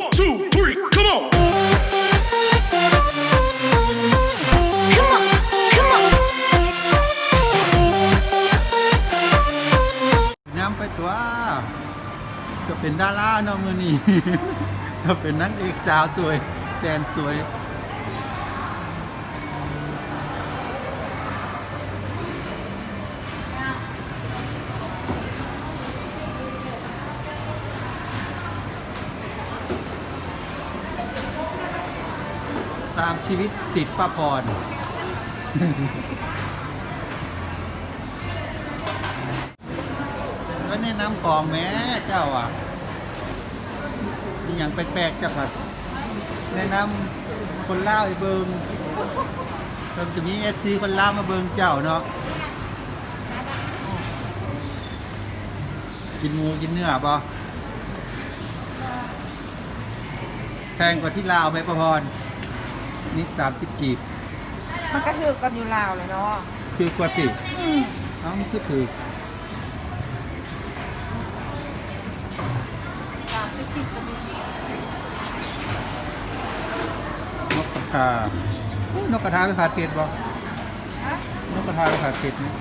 One, two, three, come on. Come on, come on. น้ำไปตัว จะเป็นดาราเนาะมือนี่ จะเป็นนักเอกสาวสวยแสนสวย ตามชีวิตติดป้าพรก็แนะนำกองแม่เจ้าอะมีอย่างแปลกๆเจ้าค่ะแนะนำคนเล่าวให้เบิงเพิ่มจะมีเอสซีคนเล่ามาเบิงเจ้าเนาะกินหมูกินเนื้อปะแพงกว่าที่ลาวไหมประพร นี่สามสิบกีบมันก็ถือกันอยู่ลาวเลยเนาะคือกว่าติเอ้ามันคือถือสามสิบปีก็มีนกกระทาอุ๊ยนกกระทาไปผ่าเกตบ่ฮะนกกระทาไปผ่าเกตเนี่ย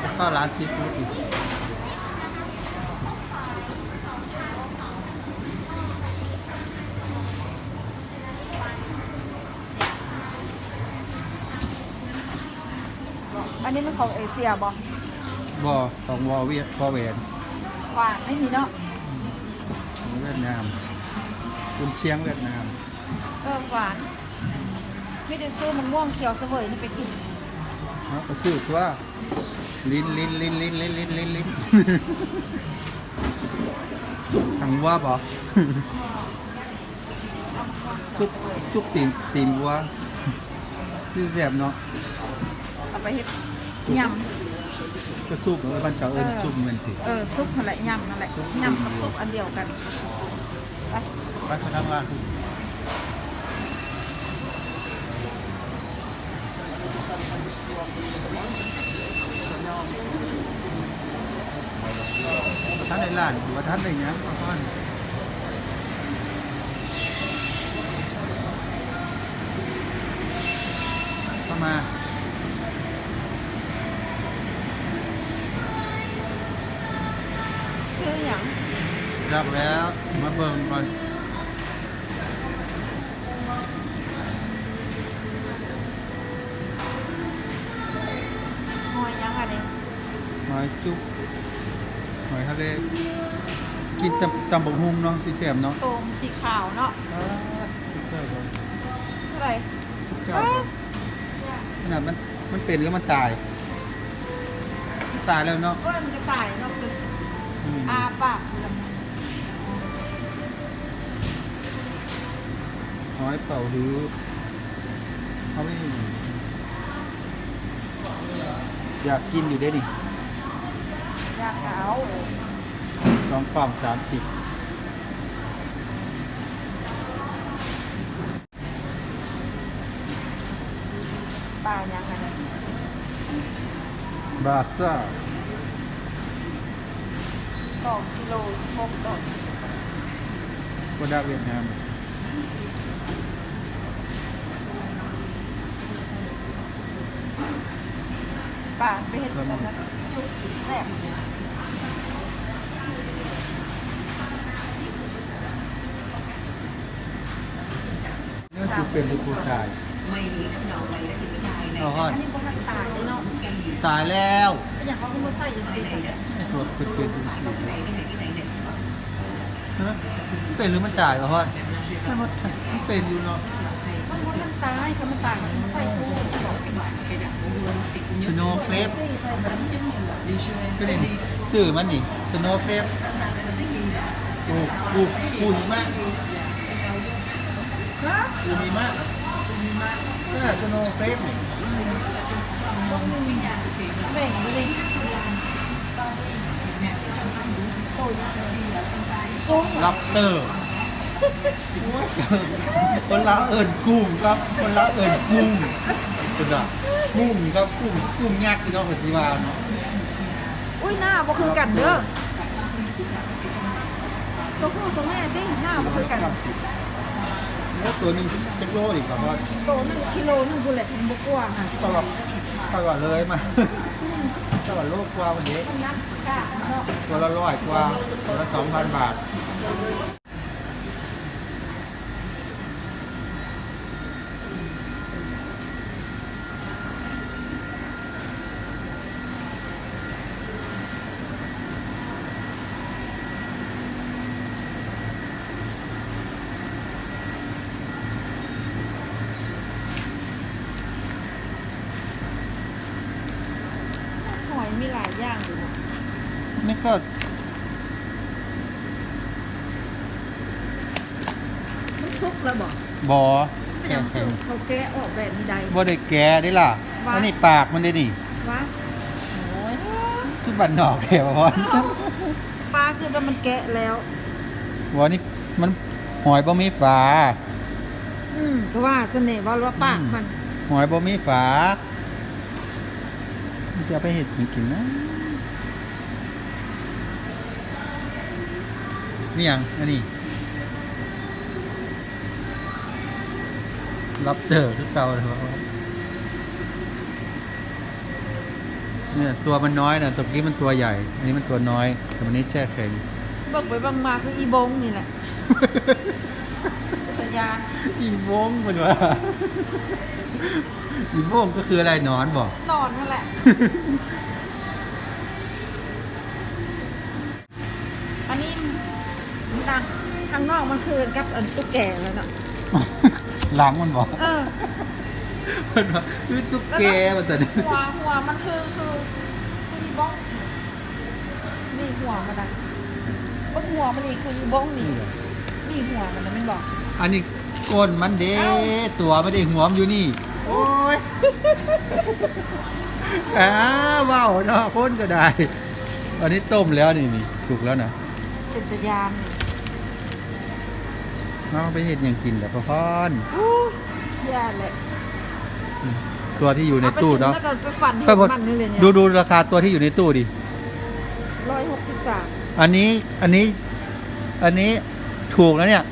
แล้วก็ร้านซีฟู้ดอีก อันนี้มัน ของเอเชียบ่บ่อของวอเวียดวอแหวนหวานไม่มีเนาะของเวียดนามคุณเชียงเวียดนามเออหวานไม่ได้ซื้อมันม่วงเขียวเสวยนี่ไปกินเนาะก็ซื้อตัวลิ้นลิ้นลิ้นลิ้นลิ้นลิ้นลิ้นลิ้นสุกถังวัวบ่ซุปซุปตีนตีนวัวคือแซ่บเนาะเอาไปเฮ็ด ยก็ซุปเหมือนบ้านเจ้าเอิ้นซุปเหมือนถือำเออซุปนั่นแหละยำนั่นแหละยำกับซุปอันเดียวกันไปไปไปทำงานท่านในร้านหรือว่าท่านในเนี้ยพ่อพ่อ จุ๊บหอยทะเลกินตำตำบกฮุงเนาะสีแสบเนาะโตมสีขาวเนาะสิบเก้าบาทเท่าไหร่สิบเก้าบาทขนาดมันมันเป็นแล้วมันตายมันตายแล้วเนาะเอ้ยมันกระต่ายเนาะจนอืมอาปากเลยหอยเป่าฮื้อเขาไม่อยากกินอยู่ได้ดิ ยากขาวสองกล่องสามสิบปลายังอันนี้บราซ่าสองกิโลสิบหกดอกโคดาเวียดนาม ปลาไปเห็ดกันนะจุกแซ่บ ลูกเป็นลูกผู้ชายเอาห้อนตายแล้วอย่างเขาคุณมาใส่ยังไงตัวเป็นเป็นจริงๆเป็นหรือมันตายเหรอฮอนมันมันเป็นอยู่เนาะมันตายเขามันตายมันใส่ตู้สโนว์เฟลฟสื่อมันนี่สโนว์เฟลฟโอ้กูกูมาก ปูหิมะก็น่าสโนเฟสนี่แบ่งดูดิโอ้ยกุ้งลับเตอร์คนละเอิญกุ้งครับ คนละเอิญกุ้งสุดอะกุ้งก็กุ้งกุ้งยักที่เราเห็นที่ว่าเนาะอุ้ยหน้าบ่คือกันเด้อตัวผู้ตัวแม่ติหน้าบ่คือกัน แล้วตัวหนึงจะโลอีกครับว่าโตหนึ่งกิโลหนึ่งบุลเลตมันบ่กว่าค่ะตลอดตลอดเลยมา ตลอดโลกกว่าวันนี้มันนักกะเนาะ ตัวละร้อยกว่าตัวละสองพันบาท หอ ยมีหลายอย่างอยู่นะนี่ก็มันซุกแล้วบ่บอแข็งเขาแกะออกแบบนี้ใดบ่ได้แกะได้ล่ะว่าอันนี้ปากมันได้นี่วะโอ้ยคือบันนอกแกะบ่พอนปลาคือว่ามันแกะแล้วว่านี่มันหอยบ่มีฝา อืมก็ว่าเสน่ห์ว่าว่าปากมัน หอยบ่มีฝามัน จะเอาไปเห็ดหยังกินนะนี่หยังอันนี้รับเตอร์คือเก่าเลยว่าเนี่ยตัวมันน้อยนะตัวกี้มันตัวใหญ่ อันนี้มันตัวน้อย แต่วันนี้แช่แข็งเบิกไปบางมาคืออีบงนี่แหละตยานอีโมงมันว่า อีโมงก็คืออะไรหนอนบอก นอนนั่นแหละ อันนี้ดังข้างนอกมันคือกับอันตุ๊กแกแล้วเนาะหลังมันบอกเออมันว่าคือตุ๊กแกมันจะหัวหัวมันคือคือคืออีบ้องนี่หัวมันนะก็หัวมันนี่คืออีบ้องนี่นี่หัวมันนะมันบอก อันนี้ก้นมันเด้เอ้าตัวไม่ได้หัวมนอยู่นี่ โอ้ยอ้าว้าวเนาะพ่นก็ได้ อันนี้ต้มแล้วนี่นี่สุกแล้วนะเป็นตะยานนี่เอาไปเห็ดหยังกินแต่พอพอนอู้ยาเลยตัวที่อยู่ในตู้เนาะแล้วก็ไปฝันให้ค่อยพอมันนี่เลยเนี่ยดูดูราคาตัวที่อยู่ในตู้ดิ ร้อยหกสิบสามอันนี้อันนี้อันนี้ถูกแล้วเนี่ย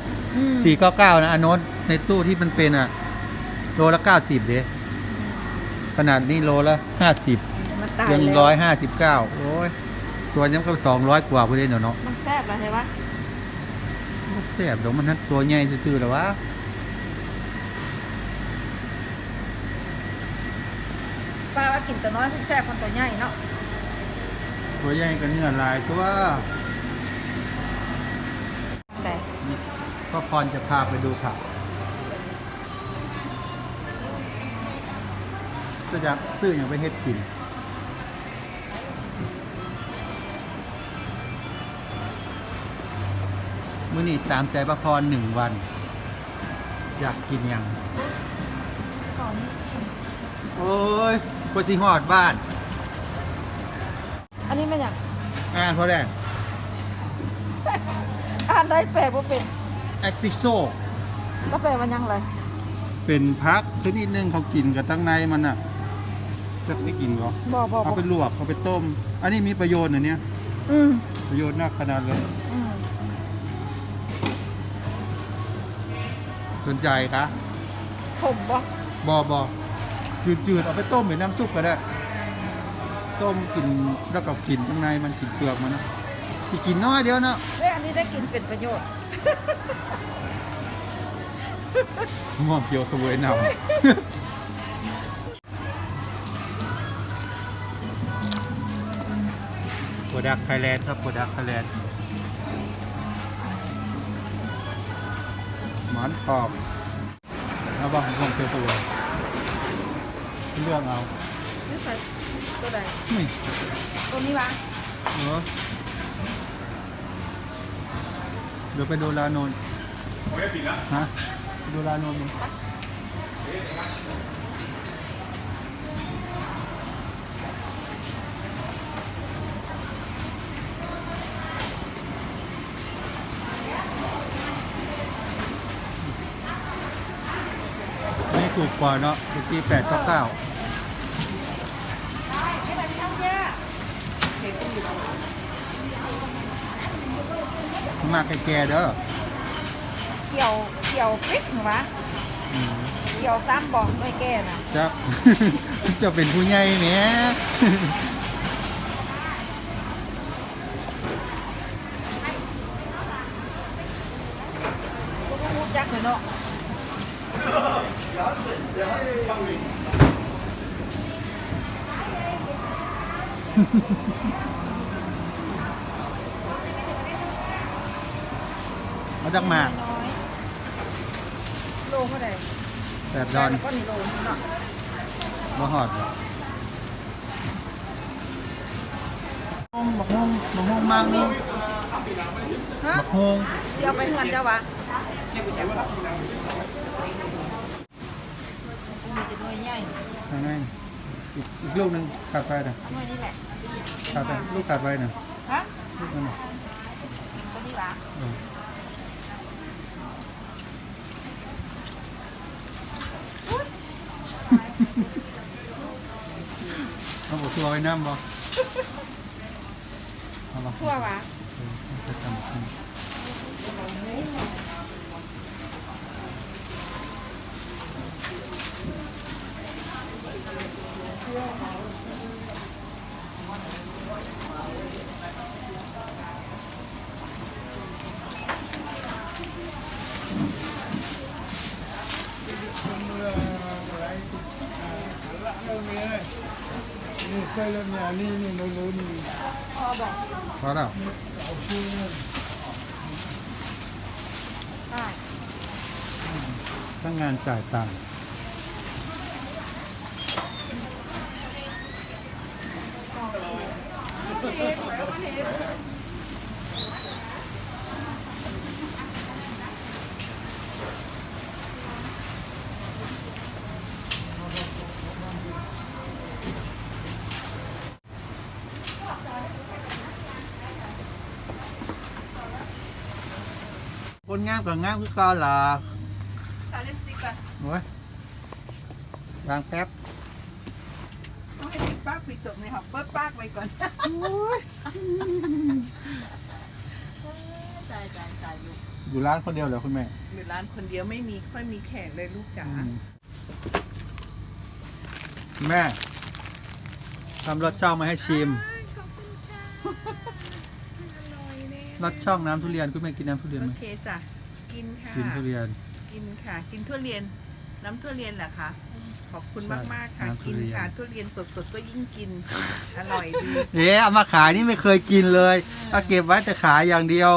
สี่เก้าเก้านะอันโน้นในตู้ที่มันเป็นอะ โลละเก้าสิบเด้ขนาดนี้โลละห้าสิบมันตายยังแล้วร้อยห้าสิบเก้าโอ้ยส่วนยังก็สองร้อยกว่าพอดีเนาะเนาะมันแซ่บแล้วใช่ปะมันแสบเดี๋ยวมันนัดตัวใหญ่ซื่อๆแล้ววะป้าว่ากินตัวน้อยมันแซ่บคนตัวใหญ่เนาะตัวใหญ่กับเนื้อลายตัวแต่นี่พ่อพรจะพาไปดูผัก ก็จะซื้ออย่างไปเฮ็ดกินมื่อนี้ตามใจพระพรหนึ่งวัน อยากกินหยังก่อนนี้โอ้ยกว่าสิหอดบ้าน อันนี้มันอย่างอ่านเพราะแรกอ่านได้แปลว่าเป็นแอคติโซแล้วแปลว่าหยังไรเป็นพักชนิดหนึงเขากินกับตั้งในมันอะ จะไม่กินเหรอบอกบอกเอาไปลวกเอาไปต้ม อันนี้มีประโยชน์นะเนี่ยอืมประโยชน์นักขนาดเลย อืมสนใจคะผมบ่บอบอจืดๆเอาไปต้มเป็นน้ำซุปก็ได้ ต้มกินแล้วก็กินข้างในมันกินเปลือกมันนะที่กินน้อยเดียวเนาะเอ้ยอันนี้ได้กินเป็นประโยชน์หม้อมเกียวสวยหนำ ดักไทยแลนด์ครับโปรดักไทยแลนด์หมอนทองแล้วบอกหม้อมเกียวสวยเลือกเอานี่ใส่ตัวใดนี่ตัวนี้วะเออเดี๋ยวไปดูลานนท์ฮะไปดูลานนท์มั้ย ถูกกว่าเนาะเมื่อกี้แปดเก้าเก้ามาแก่ๆเด้อเกี่ยวเกี่ยวพริกเหรอวะอืมเกี่ยวซ้ำบอกด้วยแก่น่ะจะจะเป็นผู้ใหญ่แหม ก็ต้องรู้จักเลยเนาะ มาจากหมากน้อยโลเท่าไหร่แบบดอนก็นี่โลเนาะมาหอดบ่บักฮงบักฮงมากนี่ฮะบักฮงเสียไปเงินเจ้าวะมีจะด้วยใหญ่ทางนั้นอีกอีกลูกหนึ่งขาดไปนะด้วยนี่แหละขาดไปลูกขาดไปนะฮะลูกนั่นน่ะ ตัวนี้วะ เออเอาบทัวร์ไว้น้ำบ่เอาบ่ทั่ววะเออเอาไปทำขึ้นพอบอกพอแล้วได้ถ้างานจ่ายตังค์ามกับงามคือเก่าล่ะตาเล่นสติ๊กก่อนโอ้ยวางแป๊บต้องให้ปิดปากปิดจบในหอบเปิดปากไว้ก่อนตายตายตายอยู่อยู่ร้านคนเดียวเหรอคุณแม่อยู่ร้านคนเดียวไม่มีค่อยมีแขกเลยลูกจ๋าอืมคุณแม่ทำรสช่องมาให้ชิมรสช่องน้ำทุเรียนคุณแม่กินน้ำทุเรียนโอไหมเคจ้ะ กินค่ะ กินทุเรียน กินค่ะ กินทุเรียน น้ำทุเรียนเหรอคะ ขอบคุณใช่มากๆค่ะ น้ำทุกินเรียน ค่ะทุเรียนสดๆก็ยิ่งกิน อร่อยดี เอ๊ะเอามาขายนี่ไม่เคยกินเลยเอาเก็บไว้แต่ขายอย่างเดียว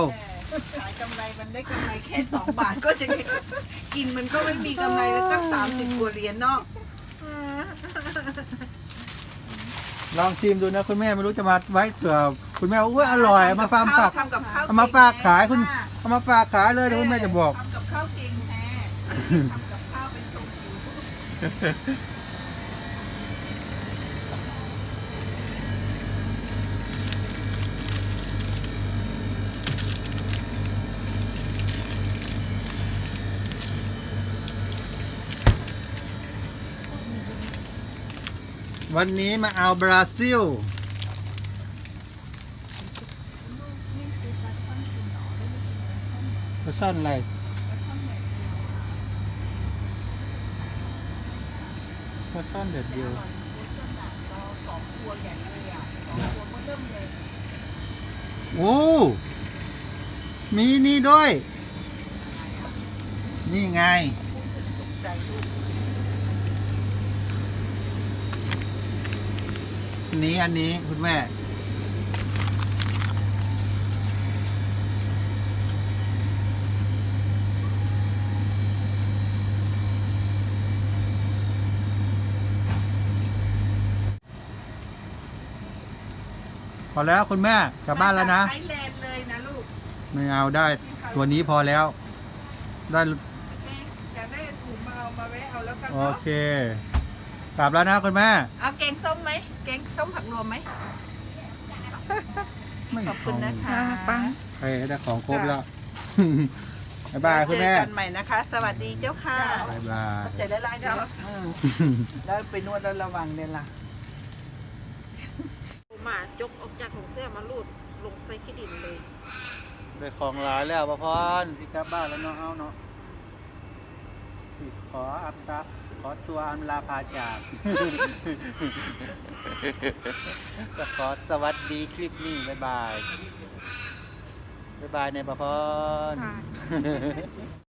ขายกำไรมันได้กำไรแค่สองบาทก็จะกินมันก็ไม่มีกำไรแล้วตั้งสามสิบกว่าเหรียญเนาะลองชิมดูนะคุณแม่ไม่รู้จะมาไว้เผื่อคุณแม่ว่าอุ๊ยอร่อยเอามาฝากฝาก ทำกับข้าวเอามาฝากขายคุณ เอามาฝากขายเลยเดี๋ยวคุณแม่จะบอก ทำกับข้าวเก่งแท้ทำกับข้าวเป็นชมผิววันนี้มาเอาบราซิลปลา ช่อนอะไรปลาช่อนเด็ดเดียวสองตัวใหญ่เลยอะสองตัวมันเริ่มเลยโอ้มีนี่ด้วย นี่ไง อันนี้อันนี้คุณแม่ พอแล้วคุณแม่กลับบ้านแล้วนะ ใช้แลนด์เลยนะลูกไม่เอาได้ตัวนี้พอแล้ว ได้โอเคอยากได้ถุงมาเอามาแวะเอาแล้วกันโอเนาะเค กลับแล้วนะคุณแม่ เอาแกงส้มไหมแกงส้มผักรวมไหมไม่ขอบคุณนะคะเาใครได้ของครบแล้ว บ๊ายบายคุณเจอแม่กันใหม่นะคะ สวัสดีเจ้าค่ะบ๊ายบาย ใจได้ไล่เจ้าอืมแล้วไปนวดแล้วระวังเนี่ยล่ะหมาจ กออกจากของเสื้อมาลูดลงใส่ขี้ดินเลยได้ของหลายแล้วพ่อพรสิกลับบ้านแล้วเนาะเอาเนาะสิขออับตาขอตัวอำลาพาจาก ก็ขอสวัสดีคลิปนี้บ๊ายบายบ๊ายบายในพ่อพร ค่ะ